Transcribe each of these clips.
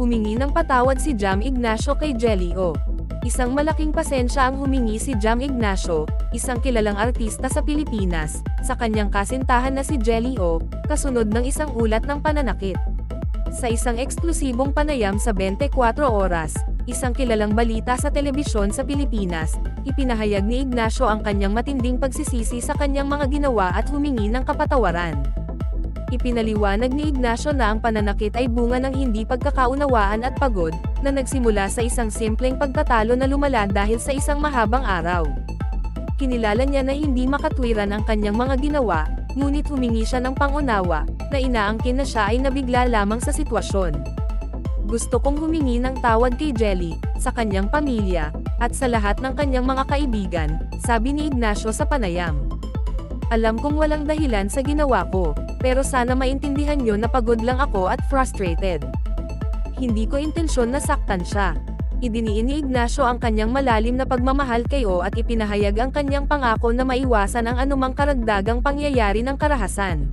Humingi ng patawad si Jam Ignacio kay Jelly O. Isang malaking pasensya ang humingi si Jam Ignacio, isang kilalang artista sa Pilipinas, sa kanyang kasintahan na si Jelly O, kasunod ng isang ulat ng pananakit. Sa isang eksklusibong panayam sa 24 oras, isang kilalang balita sa telebisyon sa Pilipinas, ipinahayag ni Ignacio ang kanyang matinding pagsisisi sa kanyang mga ginawa at humingi ng kapatawaran. Ipinaliwanag ni Ignacio na ang pananakit ay bunga ng hindi pagkakaunawaan at pagod, na nagsimula sa isang simpleng pagtatalo na lumala dahil sa isang mahabang araw. Kinilala niya na hindi makatwiran ang kanyang mga ginawa, ngunit humingi siya ng pangunawa, na inaangkin na siya ay nabigla lamang sa sitwasyon. Gusto kong humingi ng tawad kay Jelly, sa kanyang pamilya, at sa lahat ng kanyang mga kaibigan, sabi ni Ignacio sa panayam. Alam kong walang dahilan sa ginawa ko, pero sana maintindihan nyo na pagod lang ako at frustrated. Hindi ko intensyon na saktan siya. Idiniin ni Ignacio ang kanyang malalim na pagmamahal kay O at ipinahayag ang kanyang pangako na maiwasan ang anumang karagdagang pangyayari ng karahasan.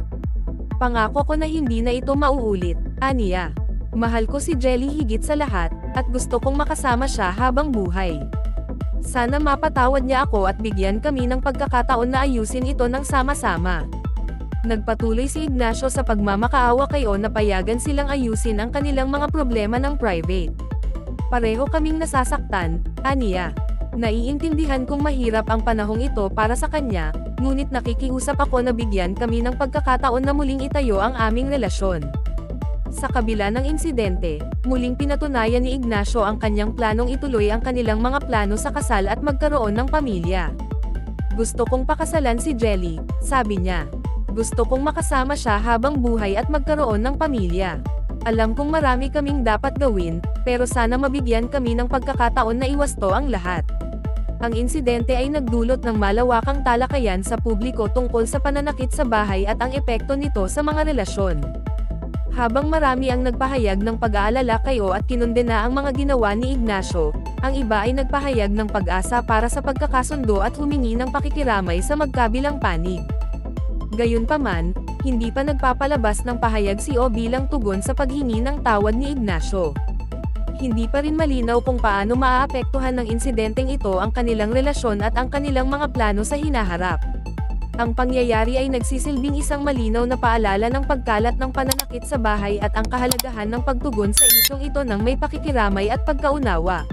Pangako ko na hindi na ito mauulit, aniya. Mahal ko si Jelly higit sa lahat, at gusto kong makasama siya habang buhay. Sana mapatawad niya ako at bigyan kami ng pagkakataon na ayusin ito ng sama-sama. Nagpatuloy si Ignacio sa pagmamakaawa kay O na payagan silang ayusin ang kanilang mga problema ng private. Pareho kaming nasasaktan, aniya. Naiintindihan kong mahirap ang panahong ito para sa kanya, ngunit nakikiusap ako na bigyan kami ng pagkakataon na muling itayo ang aming relasyon. Sa kabila ng insidente, muling pinatunayan ni Ignacio ang kanyang planong ituloy ang kanilang mga plano sa kasal at magkaroon ng pamilya. Gusto kong pakasalan si Jelly, sabi niya. Gusto kong makasama siya habang buhay at magkaroon ng pamilya. Alam kong marami kaming dapat gawin, pero sana mabigyan kami ng pagkakataon na iwasto ang lahat. Ang insidente ay nagdulot ng malawakang talakayan sa publiko tungkol sa pananakit sa bahay at ang epekto nito sa mga relasyon. Habang marami ang nagpahayag ng pag-aalala kay O at kinundena ang mga ginawa ni Ignacio, ang iba ay nagpahayag ng pag-asa para sa pagkakasundo at humingi ng pakikiramay sa magkabilang panig. Gayunpaman, hindi pa nagpapalabas ng pahayag si O bilang tugon sa paghingi ng tawad ni Ignacio. Hindi pa rin malinaw kung paano maaapektuhan ng insidenteng ito ang kanilang relasyon at ang kanilang mga plano sa hinaharap. Ang pangyayari ay nagsisilbing isang malinaw na paalala ng pagkalat ng pananakit sa bahay at ang kahalagahan ng pagtugon sa isyong ito ng may pakikiramay at pagkaunawa.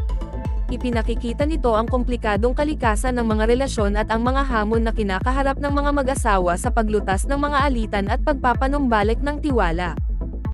Ipinakikita nito ang komplikadong kalikasan ng mga relasyon at ang mga hamon na kinakaharap ng mga mag-asawa sa paglutas ng mga alitan at pagpapanumbalik ng tiwala.